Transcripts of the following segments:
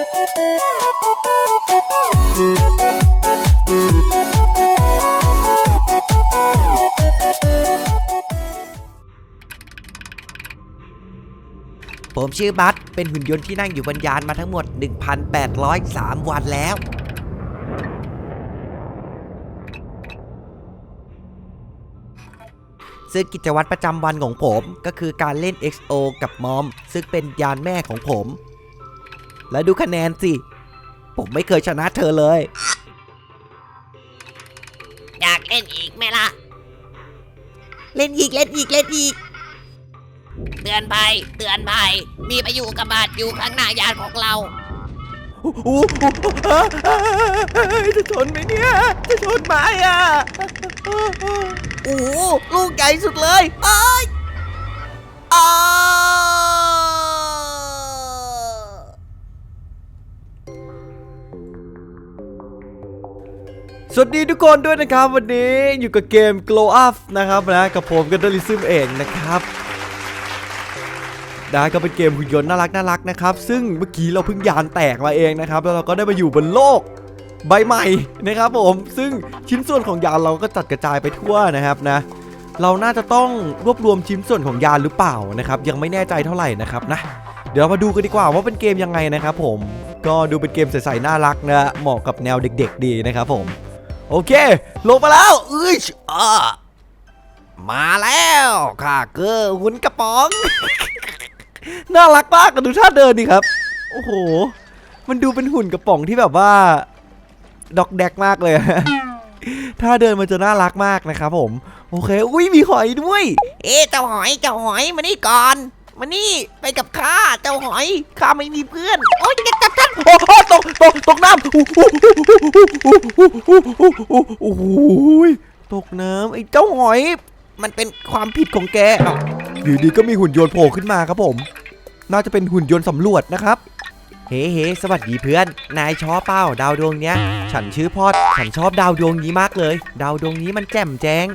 ผมชื่อบัตเป็นหุ่นยนต์ที่นั่งอยู่บนยานมาทั้งหมด 1,803 วันแล้ว ซึ่งกิจวัตรประจำวันของผมก็คือการเล่น XO กับมอม ซึ่งเป็นยานแม่ของผม และดูคะแนนสิ ผมไม่เคยชนะเธอเลย อยากเล่นอีกไหมล่ะ เล่นอีกเล่นอีกเล่นอีก เตือนภัยเตือนภัยมีพายุกระบาดอยู่ข้างหน้ายานของเรา โอ้โหจะชนไหมเนี่ย จะชนไหมอะ โอ้โหลูกใหญ่สุดเลยเอ้ยอ้า สวัสดีทุกคนด้วยนะครับ วันนี้อยู่กับเกม Glow Up นะครับนะกับผมกันดลิซึมเองนะครับนะก็เป็นเกมหุ่นยนต์น่ารักน่ารักนะครับ ซึ่งเมื่อกี้เราเพิ่งยานแตกมาเองนะครับ แล้วเราก็ได้มาอยู่บนโลกใบใหม่นะครับผมซึ่งชิ้นส่วนของยานเราก็จัดกระจายไปทั่วนะครับนะ เราน่าจะต้องรวบรวมชิ้นส่วนของยานหรือเปล่านะครับ ยังไม่แน่ใจเท่าไหร่นะครับนะ เดี๋ยวมาดูกันดีกว่าว่าเป็นเกมยังไงนะครับ ผมก็ดูเป็นเกมใสๆน่ารักนะเหมาะกับแนวเด็ก ๆ ดีนะครับผม โอเค ลงมาแล้วเอ้ยอ่ามาแล้วค่ะเกอร์หุ่นกระป๋อง น่ารักมากกันดูท่าเดินดิครับ โอ้โห มันดูเป็นหุ่นกระป๋องที่แบบว่า ดอกแดกมากเลยถ้าเดินมันจะน่ารักมากนะครับผม โอเค อุ้ยมีหอยด้วย เอ๊ะเจ้าหอยเจ้าหอยมานี่ก่อน มานี่ไปกับข้าเจ้าหอยข้าไม่มีเพื่อน โอ๊ยจะจับฉันโอ้โหตกตกตกน้ำโอ้โหโอ้โหตกน้ำไอ้เจ้าหอย มันเป็นความผิดของแกเอ้าอยู่ดีก็มีหุ่นยนต์โผล่ขึ้นมาครับผม น่าจะเป็นหุ่นยนต์สำรวจนะครับเฮ้เฮ้สวัสดีเพื่อน นายชอบเป้าดาวดวงเนี้ย ฉันชื่อพอด ฉันชอบดาวดวงนี้มากเลย ดาวดวงนี้มันแจ่มแจ้ง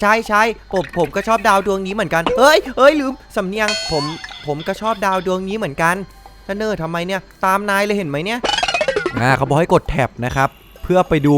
ใช่ใช่ผมผมก็ชอบดาวดวงนี้เหมือนกันเฮ้ยเฮ้ยลืมสำเนียงผมผมก็ชอบดาวดวงนี้เหมือนกันจะเนอร์ทำไมเนี่ยตามนายเลยเห็นไหมเนี่ยอ่าเขาบอกให้กดแท็บนะครับเพื่อไปดู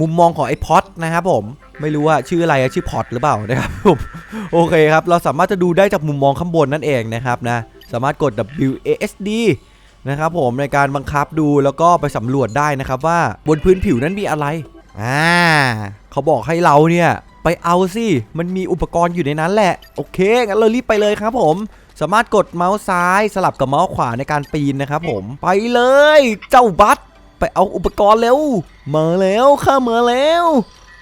มุมมองของไอพอดนะครับผมไม่รู้ว่าชื่ออะไรชื่อพอดหรือเปล่านะครับผมโอเคครับเราสามารถจะดูได้จากมุมมองข้างบนนั่นเองนะครับนะสามารถกด WASD นะครับผมในการบังคับดูแล้วก็ไปสำรวจได้นะครับว่าบนพื้นผิวนั้นมีอะไรอ่าเขาบอกให้เราเนี่ย ไปเอาสิ มันมีอุปกรณ์อยู่ในนั้นแหละ โอเค งั้นเรารีบไปเลยครับผม สามารถกดเมาส์ซ้ายสลับกับเมาส์ขวาในการปีนนะครับผม ไปเลย เจ้าบัสไปเอาอุปกรณ์เร็ว มาแล้วข้ามาแล้ว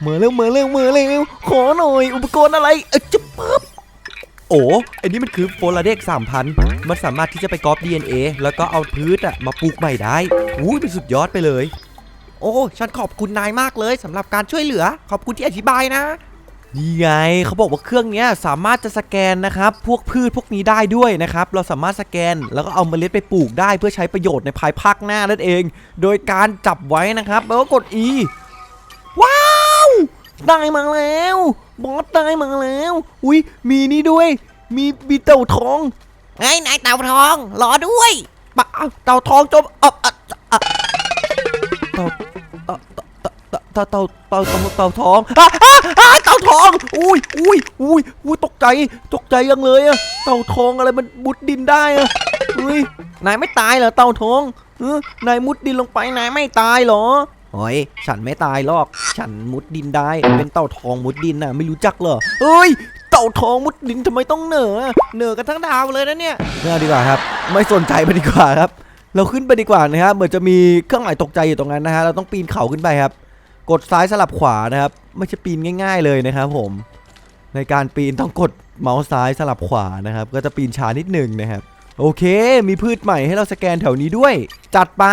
มาแล้วมาแล้วมาแล้วขอหน่อย อุปกรณ์อะไร เออจะปั๊บโอ้อันนี้มันคือโฟลาเด็ก3,000มันสามารถที่จะไปก๊อป DNA แล้วก็เอาพืชอะมาปลูกใหม่ได้อุ้ยเป็นสุดยอดไปเลย โอ้ ฉันขอบคุณนายมากเลยสำหรับการช่วยเหลือ ขอบคุณที่อธิบายนะ นี่ไงเขาบอกว่าเครื่องนี้สามารถจะสแกนนะครับพวกพืชพวกนี้ได้ด้วยนะครับเราสามารถสแกนแล้วก็เอาเมล็ดไปปลูกได้เพื่อใช้ประโยชน์ในภายภาคหน้านั่นเอง โดยการจับไว้นะครับแล้วก็กด E ว้าวได้มาแล้วบอสได้มาแล้ว อุ้ยมีนี่ด้วย มีมีเต่าทองเฮ้นายเต่าทองรอด้วยปะเต่าทองจมเอ่อเออเต่าเอ่อเต่าเต่าเต่าเต่าเต่าเต่าทอง ทอง อุ้ยอุ้ยอุ้ยอุ้ยตกใจ ตกใจยังเลยอะเต่าทองอะไรมันมุดดินได้อะอุ้ย นายไม่ตายเหรอเต่าทองเออนายมุดดินลงไปนายไม่ตายเหรอโอ้ยฉันไม่ตายหรอก ฉันมุดดินได้ เป็นเต่าทองมุดดินน่ะ ไม่รู้จักเหรอเอ้ย เต่าทองมุดดินทำไมต้องเหนือเหนือกันทั้งดาวเลยนะเนี่ยเนือดีกว่าครับ ไม่สนใจไปดีกว่าครับ เราขึ้นไปดีกว่านะครับ เหมือนจะมีเครื่องหมายตกใจอยู่ตรงนั้นนะฮะ เราต้องปีนเขาขึ้นไปครับ กดซ้ายสลับขวานะครับ ไม่ใช่ปีนง่าย ๆเลยนะครับผมในการปีนต้องกดเมาส์ซ้ายสลับขวานะครับ ก็จะปีนช้านิดหนึ่งนะครับ โอเค มีพืชใหม่ให้เราสแกนแถวนี้ด้วย จัดไป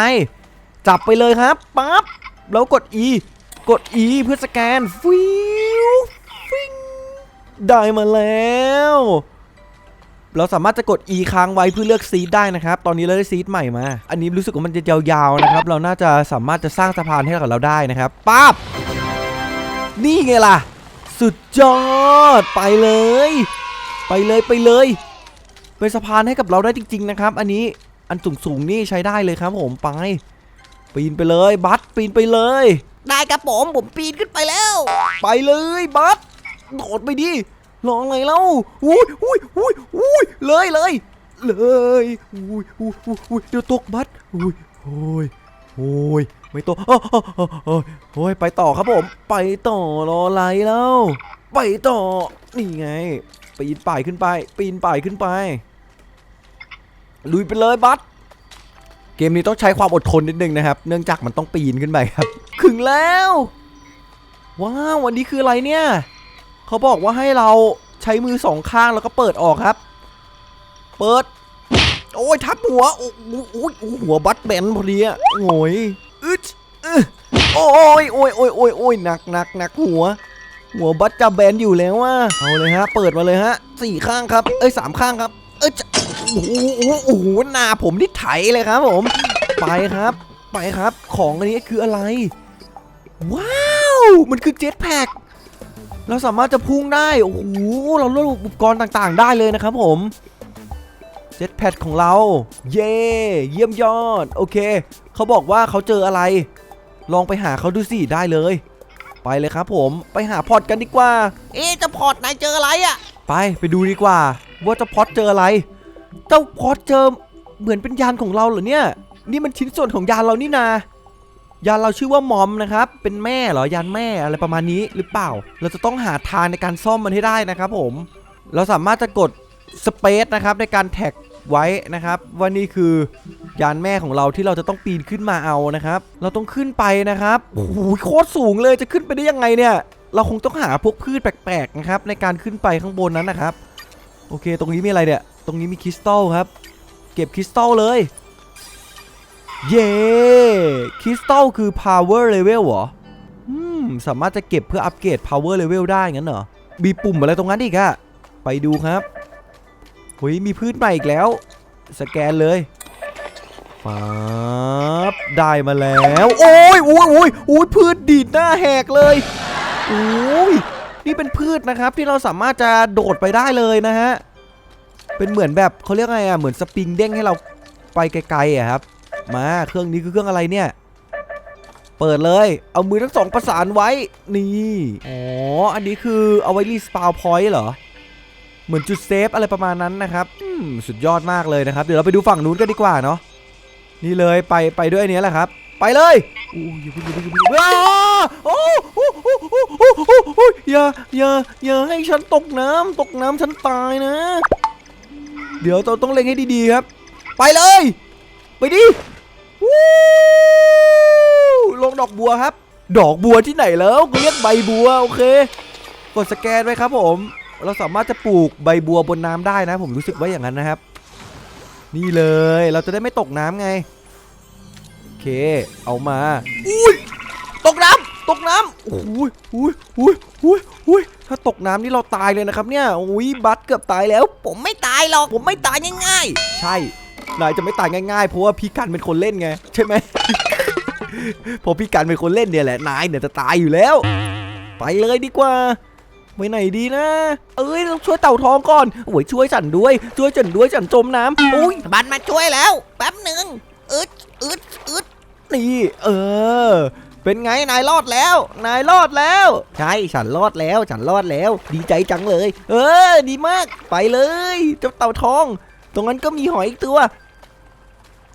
จับไปเลยครับปั๊บแล้วกด E กด E เพื่อสแกนฟิวฟิงได้มาแล้ว เราสามารถจะกด E ค้างไว้เพื่อเลือกซีดได้นะครับ ตอนนี้เราได้ซีดใหม่มา อันนี้รู้สึกว่ามันจะยาวๆนะครับ เราน่าจะสามารถจะสร้างสะพานให้กับเราได้นะครับปั๊บนี่ไงล่ะ สุดยอด ไปเลย ไปเลยไปเลยเป็นสะพานให้กับเราได้จริง ๆ นะครับ อันนี้อันสูงๆนี่ใช้ได้เลยครับผมไป ปีนไปเลย บัสปีนไปเลย ได้ครับผมผมปีนขึ้นไปแล้ว ไปเลยบัสโดดไปดิ รออะไรเล่าอุ้ยอุ้ยอุ้ยอุ้ยเลยเลยเลยอุ้ยอุ้ยอุ้ยอุ้ยเดี๋ยวตกบัสอุ้ยโอ้ยโอ้ยไม่ตกอ้าวอ้าวอ้าวอ้าวโอ้ยไปต่อครับผม ไปต่อรออะไรแล้ว ไปต่อนี่ไงปีนป่ายขึ้นไป ปีนป่ายขึ้นไป ลุยไปเลยบัสเกมนี้ต้องใช้ความอดทนนิดนึงนะครับ เนื่องจากมันต้องปีนขึ้นไปครับ ถึงแล้ว ว้าววันนี้คืออะไรเนี่ย เขาบอกว่าให้เราใช้มือสองข้างแล้วก็เปิดออกครับ เปิด โอ้ยทับหัว โอ้โอ้ยหัวบัตแบนพอดีอะโอ้ยอึดโอ้ยโอ้ยโอ้ยโอ้ยโอ้ยหนักหนักหนักหัว หัวบัตจะแบนอยู่แล้วอะเอาเลยฮะ เปิดมาเลยฮะสี่ข้างครับ เอ้ยสามข้างครับ เอ้ยโอ้โหโอ้โหหน้าผมนี่ไถเลยครับผม ไปครับ ไปครับ ของอันนี้คืออะไร ว้าว มันคือเจ็ตแพ็ก เราสามารถจะพุ่งได้โอ้โหเราลดอุปกรณ์ต่างๆ ได้เลยนะครับผมเจ็ตแพ็กของเรา เย่เยี่ยมยอด โอเค เขาบอกว่าเขาเจออะไร ลองไปหาเขาดูสิได้เลย ไปเลยครับผมไปหาพอร์ตกันดีกว่า เอ๊ะเจะพอร์ตนายเจออะไรอะไปไปดูดีกว่า ว่าเจ้าพอดเจออะไร เจ้าพอดเจอเหมือนเป็นยานของเราเหรอเนี่ย นี่มันชิ้นส่วนของยานเรานี่นา ยานเราชื่อว่ามอมนะครับ เป็นแม่เหรอยานแม่อะไรประมาณนี้หรือเปล่า เราจะต้องหาทางในการซ่อมมันให้ได้นะครับผม เราสามารถจะกดสเปซนะครับในการแท็กไว้นะครับว่านี่คือยานแม่ของเราที่เราจะต้องปีนขึ้นมาเอานะครับ เราต้องขึ้นไปนะครับโอ้โหโคตรสูงเลยจะขึ้นไปได้ยังไงเนี่ย เราคงต้องหาพวกพืชแปลกๆนะครับในการขึ้นไปข้างบนนั้นนะครับ โอเค ตรงนี้มีอะไรเนี่ย ตรงนี้มีคริสตัลครับ เก็บคริสตัลเลย เย้คริสตัลคือ power level เหรออืมสามารถจะเก็บเพื่ออัปเกรด power level ได้งั้นเหรอมีปุ่มอะไรตรงนั้นอีกอะไปดูครับเฮ้ยมีพืชใหม่อีกแล้ว สแกนเลยฟับได้มาแล้ว โอ้ยโอ้ยโอ้ยโอ้ยพืชดีดหน้าแหกเลยโอ้ยนี่เป็นพืชนะครับที่เราสามารถจะโดดไปได้เลยนะฮะเป็นเหมือนแบบเขาเรียกไงอะเหมือนสปริงเด้งให้เราไปไกลๆอะครับ มาเครื่องนี้คือเครื่องอะไรเนี่ย เปิดเลย เอามือทั้งสองประสานไว้ นี่อ๋ออันนี้คือเอาไว้รีสปาวพอยต์เหรอ เหมือนจุดเซฟอะไรประมาณนั้นนะครับสุดยอดมากเลยนะครับ เดี๋ยวเราไปดูฝั่งนู้นกันดีกว่าเนาะนี่เลยไปไปด้วยอันนี้แหละครับ ไปเลยอู้ยอย่าเพิ่งอย่าเพิ่งอย่าเพิ่งอ้าโอ้โอ้โอ้โอ้โอ้โอ้โอ้อย่าอย่าอย่าให้ฉันตกน้ำตกน้ำฉันตายนะ เดี๋ยวเราต้องเล็งให้ดีๆครับ ไปเลย ไปดิ ลงดอกบัวครับ ดอกบัวที่ไหนแล้วเรียกใบบัวโอเค กดสแกนไว้ครับผม เราสามารถจะปลูกใบบัวบนน้ำได้นะ ผมรู้สึกว่าอย่างนั้นนะครับ นี่เลยเราจะได้ไม่ตกน้ำไง โอเค เอามาอุ้ยตกน้ำตกน้ำโอ้ยอุ้ยอุ้ยอุ้ยอุ้ยถ้าตกน้ำนี่เราตายเลยนะครับเนี่ยอุ้ยบัตเกือบตายแล้ว ผมไม่ตายหรอกผมไม่ตายง่ายๆใช่ นายจะไม่ตายง่ายๆ เพราะว่าพี่กันเป็นคนเล่นไง ใช่ไหมพอพี่กันเป็นคนเล่นเนี่ยแหละนายเนี่ยจะตายอยู่แล้ว ไปเลยดีกว่าไปไหนดีนะ เอ้ยต้องช่วยเต่าทองก่อนโอ้ยช่วยฉันด้วย ช่วยฉันด้วยฉันจมน้ำอุ้ยๆบันมาช่วยแล้ว แป๊บหนึ่งอึดอึดอึดนี่เออ เป็นไงนายรอดแล้ว นายรอดแล้ว ใช่ฉันรอดแล้ว ฉันรอดแล้ว ดีใจจังเลย เออ ดีมาก ไปเลยเจ้าเต่าทอง ตรงนั้นก็มีหอยอีกตัว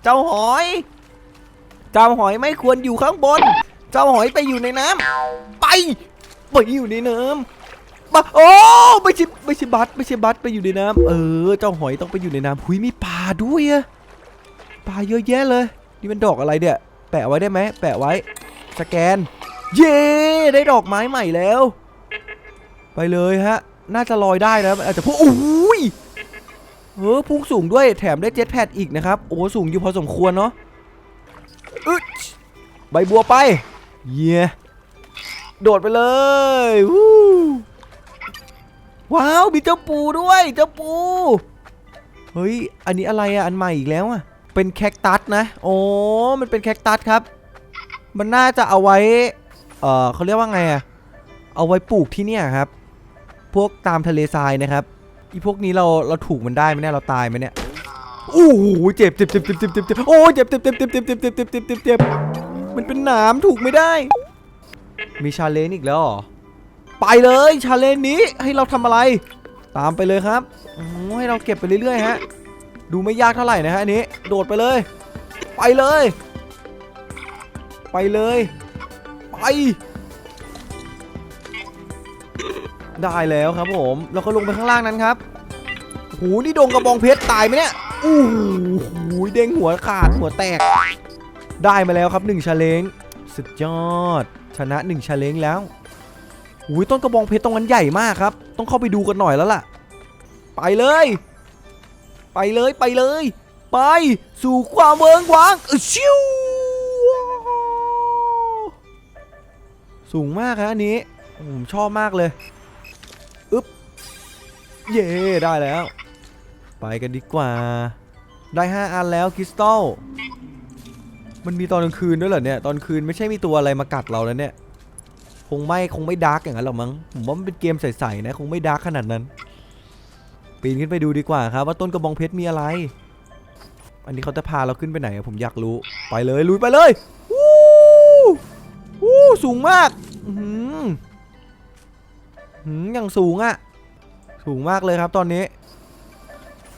เจ้าหอย เจ้าหอยไม่ควรอยู่ข้างบน เจ้าหอยไปอยู่ในน้ำไป ไปอยู่ในน้ำมาโอ้ไม่ใช่ไม่ใช่บัตไม่ใช่บัตไปอยู่ในน้ำเออ เจ้าหอยต้องไปอยู่ในน้ำหุยมีปลาด้วยอะปลาเยอะแยะเลย นี่มันดอกอะไรเนี่ย แปะไว้ได้ไหมแปะไว้ สแกน เย้ได้ดอกไม้ใหม่แล้ว ไปเลยฮะ น่าจะลอยได้นะอาจจะพุ่งโอ้ เออพุ่งสูงด้วยแถมได้เจ็ตแพดอีกนะครับ โอ้สูงอยู่พอสมควรเนาะอึดใบบัวไป เย้โดดไปเลยวู้ว้าวมีเจ้าปูด้วยเจ้าปู เฮ้ย อันนี้อะไรอะอันใหม่อีกแล้วอะเป็นแคคตัสนะ โอ้มันเป็นแคคตัสครับ มันน่าจะเอาไว้ เออเขาเรียกว่าไงอะเอาไว้ปลูกที่เนี่ยครับ พวกตามทะเลทรายนะครับ อีพวกนี้เราเราถูกมันได้ไหมเนี่ยเราตายไหมเนี่ยโอ้โหเจ็บเจ็บเจ็บเจ็บเจ็บเจ็บเจ็บโอ้เจ็บเจ็บเจ็บเจ็บเจ็บเจ็บเจ็บเจ็บเจ็บเจ็บเจ็บมันเป็นหนามถูกไม่ได้ มีชาเลนจ์อีกแล้วเหรอไปเลยชาเลนจ์นี้ให้เราทำอะไร ตามไปเลยครับให้เราเก็บไปเรื่อยๆฮะดูไม่ยากเท่าไหร่นะฮะอันนี้โดดไปเลย ไปเลย ไปเลย ไป ได้แล้วครับผมแล้วก็ลงไปข้างล่างนั้นครับโอ้โหนี่โดงกระบองเพชรตายไหมเนี่ยอู้หูเด้งหัวขาดหัวแตก ได้มาแล้วครับ1ชาเลนจ์สุดยอด ชนะ1ชาเลนจ์แล้วอุ้ยต้นกระบองเพชรตรงนั้นใหญ่มากครับ ต้องเข้าไปดูกันหน่อยแล้วล่ะ ไปเลย ไปเลยไปเลย ไปสู่ความเวิงว้างอือชิวสูงมากครับอันนี้ผมชอบมากเลย เย่ได้แล้ว ไปกันดีกว่า ได้ 5 อันแล้วคริสตัลมันมีตอนกลางคืนด้วยเหรอเนี่ย ตอนคืนไม่ใช่มีตัวอะไรมากัดเราแล้วเนี่ย คงไม่คงไม่ดาร์กอย่างนั้นหรอกมั้ง ผมว่ามันเป็นเกมใสๆนะ คงไม่ดาร์กขนาดนั้น ปีนขึ้นไปดูดีกว่าครับ ว่าต้นกระบองเพชรมีอะไร อันนี้เขาจะพาเราขึ้นไปไหนผมอยากรู้ ไปเลยลุยไปเลยวู้วู้สูงมาก อือหือหืมอย่างสูงอะ สูงมากเลยครับตอนนี้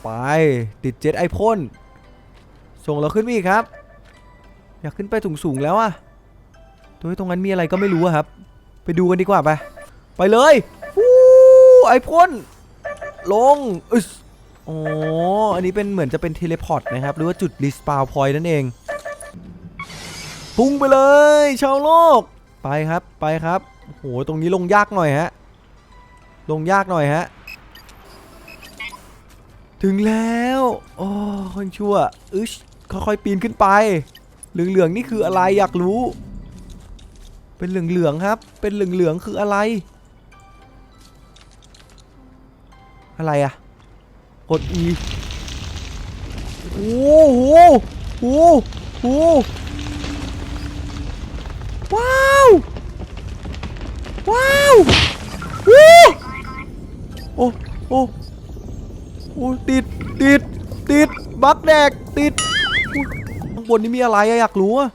ไปติดเจ็ตไอพ่นส่งเราขึ้นไปอีกครับ อยากขึ้นไปสูงๆแล้วอะตัวตรงนั้นมีอะไรก็ไม่รู้ครับ ไปดูกันดีกว่าไป ไปเลยวู้ไอพ่นลงอึสอ๋อ อันนี้เป็นเหมือนจะเป็นเทเลพอร์ตนะครับ หรือว่าจุดรีสปาวพอยต์นั่นเองพุ่งไปเลย ชาวโลก ไปครับไปครับโหตรงนี้ลงยากหน่อยฮะลงยากหน่อยฮะ ถึงแล้วโอ้คนชั่วอึชค่อยๆปีนขึ้นไป เหลืองๆนี่คืออะไรอยากรู้ เป็นเหลืองๆครับ เป็นเหลืองๆคืออะไร อะไรอะกด E โอ้โหโอ้โหว้าวว้าวโอ้โอ้ อ้ติดติดติดบักแดกติดข้างบนนี้มีอะไรอะอยากรู้อะ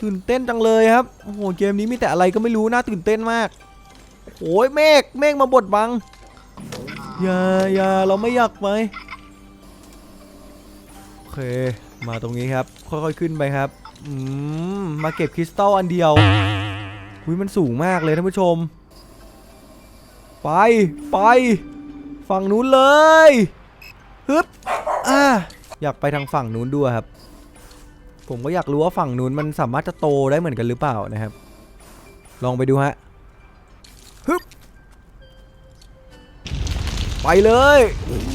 ตื่นเต้นจังเลยครับโอ้โหเกมนี้มีแต่อะไรก็ไม่รู้น่าตื่นเต้นมากโอ้ยเมฆเมฆมาบดบังอย่าอย่าเราไม่อยากไปโอเคมาตรงนี้ครับ ค่อยๆขึ้นไปครับอืมมาเก็บคริสตัลอันเดียวอุ้ยมันสูงมากเลยท่านผู้ชม ไปไป ฝั่งนู้นเลยฮึบอ่าอยากไปทางฝั่งนู้นด้วยครับ ผมก็อยากรู้ว่าฝั่งนู้นมันสามารถจะโตได้เหมือนกันหรือเปล่านะครับ ลองไปดูฮะฮึบไปเลยโอ้โห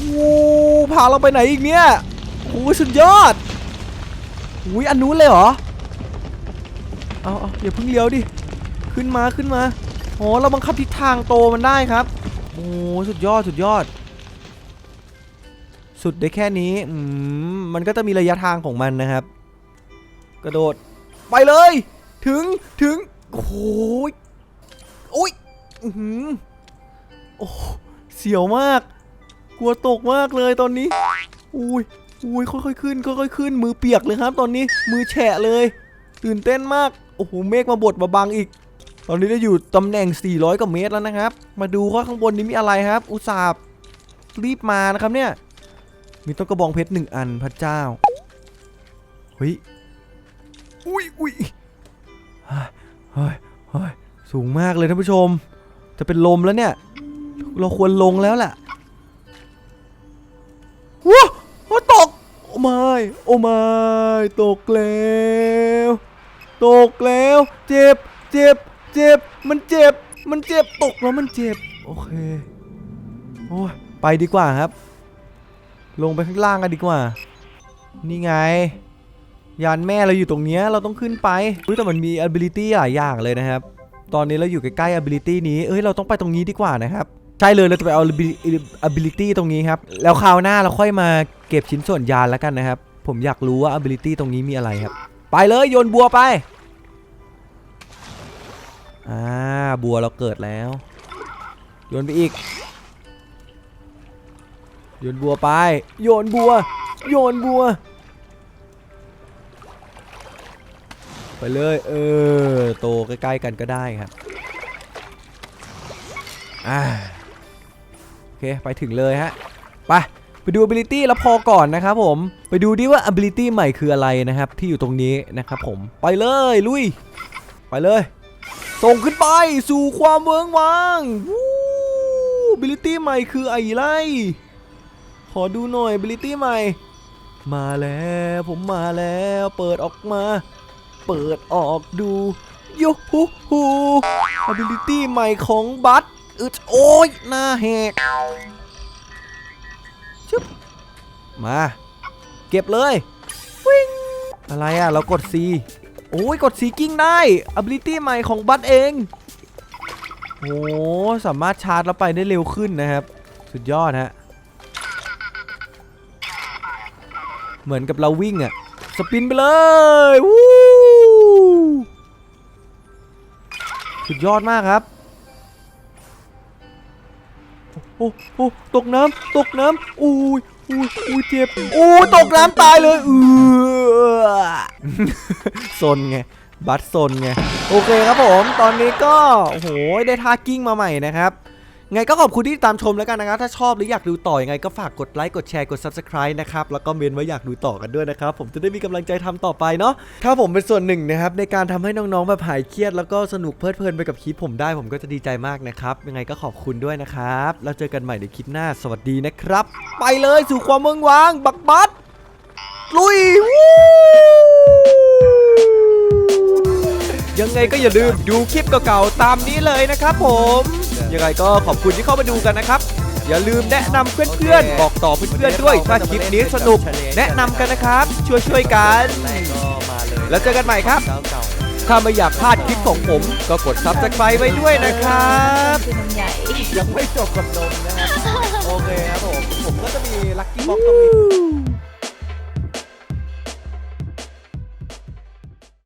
พาเราไปไหนอีกเนี่ยโอ้สุดยอดอุ้ยอันนู้นเลยเหรอ เอาเอาอย่าเพิ่งเลี้ยวดิ ขึ้นมาขึ้นมา อ๋อ เราบังคับทิศทางโตมันได้ครับ โอ้สุดยอดสุดยอด สุดได้แค่นี้อืมมันก็จะมีระยะทางของมันนะครับ กระโดดไปเลย ถึงถึงโอ้ยโอ้ยอื้อหือโอ้เสียวมาก กลัวตกมากเลยตอนนี้อุ้ยอุ้ยค่อยๆขึ้นค่อยๆขึ้น มือเปียกเลยครับ ตอนนี้มือแฉะเลย ตื่นเต้นมากโอ้โหเมฆมาบดมาบังอีก ตอนนี้เราอยู่ตำแหน่ง 400กว่าเมตรแล้วนะครับ มาดูว่าข้างบนนี้มีอะไรครับ อุตส่าห์รีบมานะครับเนี่ย มีต้นกระบองเพชรหนึ่งอันพระเจ้า เฮ้ย อุ้ยอุ้ยเฮ้ยเฮ้ยสูงมากเลยท่านผู้ชม จะเป็นลมแล้วเนี่ย เราควรลงแล้วแหละว้าโอ้ตก โอ้ไม่โอ้ไม่ตกแล้ว ตกแล้ว เจ็บ เจ็บ เจ็บ มันเจ็บ มันเจ็บ ตกแล้วมันเจ็บ โอเค โอ้ย ไปดีกว่าครับ ลงไปข้างล่างกันดีกว่า นี่ไง ยานแม่เราอยู่ตรงเนี้ย เราต้องขึ้นไปอุ๊ยแต่มันมี ability หลายอย่างเลยนะครับ ตอนนี้เราอยู่ใกล้ๆ ability นี้ เอ้ย เราต้องไปตรงนี้ดีกว่านะครับใช่เลยเราจะไปเอา ability ตรงนี้ครับ แล้วคราวหน้าเราค่อยมาเก็บชิ้นส่วนยานแล้วกันนะครับ ผมอยากรู้ว่า ability ตรงนี้มีอะไรครับ ไปเลยโยนบัวไป อ่าบัวเราเกิดแล้วโยนไปอีกโยนบัวไป โยนบัว โยนบัว ไปเลยเออโตใกล้ๆกันก็ได้ครับอ่าโอเคไปถึงเลยฮะไปไปดู ability แล้วพอก่อนนะครับผมไปดูดิว่า ability ใหม่คืออะไรนะครับ ที่อยู่ตรงนี้นะครับผมไปเลยลุย ไปเลย ส่งขึ้นไปสู่ความเมืองวังวู้ ability ใหม่คือไอ้ไรขอดูหน่อย ability ใหม่ มาแล้วผมมาแล้วเปิดออกมา เปิดออกดูยูฮูฮู ability ใหม่ของบัตอึดโอ้ยหน้าแหกชึบมา เก็บเลยวิ่งอะไรอะ เรากด C โอ้ยกด C กิ้งได้ ability ใหม่ของบัตเองโอ้สามารถชาร์จแล้วไปได้เร็วขึ้นนะครับ สุดยอดฮะเหมือนกับเราวิ่งอะสปินไปเลยวู้สุดยอดมากครับโอ้โอ้ตกน้ำตกน้ำอุ้ย อุ้ยอุ้ยเจ็บอุ้ยตกน้ำตายเลยเออซนไงบัตซนไงโอเคครับผม ตอนนี้ก็โอ้โหได้ท่ากิ้งมาใหม่นะครับ ไงก็ขอบคุณที่ติดตามชมแล้วกันนะครับ ถ้าชอบหรืออยากดูต่อยังไงก็ฝากกดไลค์ กดแชร์ กด Subscribe นะครับ แล้วก็เมนไว้อยากดูต่อกันด้วยนะครับ ผมจะได้มีกำลังใจทำต่อไปเนาะ ถ้าผมเป็นส่วนหนึ่งนะครับในการทำให้น้องๆแบบหายเครียด แล้วก็สนุกเพลิดเพลินไปกับคลิปผมได้ผมก็จะดีใจมากนะครับ ยังไงก็ขอบคุณด้วยนะครับ แล้วเจอกันใหม่ในคลิปหน้า สวัสดีนะครับ ไปเลยสู่ความเมืองวาง บักบัดลุยยังไงก็อย่าลืมดูคลิปเก่าๆตามนี้เลยนะครับผม ยังไงก็ขอบคุณที่เข้ามาดูกันนะครับ อย่าลืมแนะนำเพื่อนๆ บอกต่อเพื่อนๆด้วย ถ้าคลิปนี้สนุก แนะนำกันนะครับ ช่วยๆกัน แล้วเจอกันใหม่ครับ ถ้าไม่อยากพลาดคลิปของผม ก็กด subscribe ไว้ด้วยนะครับ คือนมใหญ่ ยังไม่จบกับนมนะครับ โอเคครับผม ผมก็จะมีลัคกี้บ็อกตรงนี้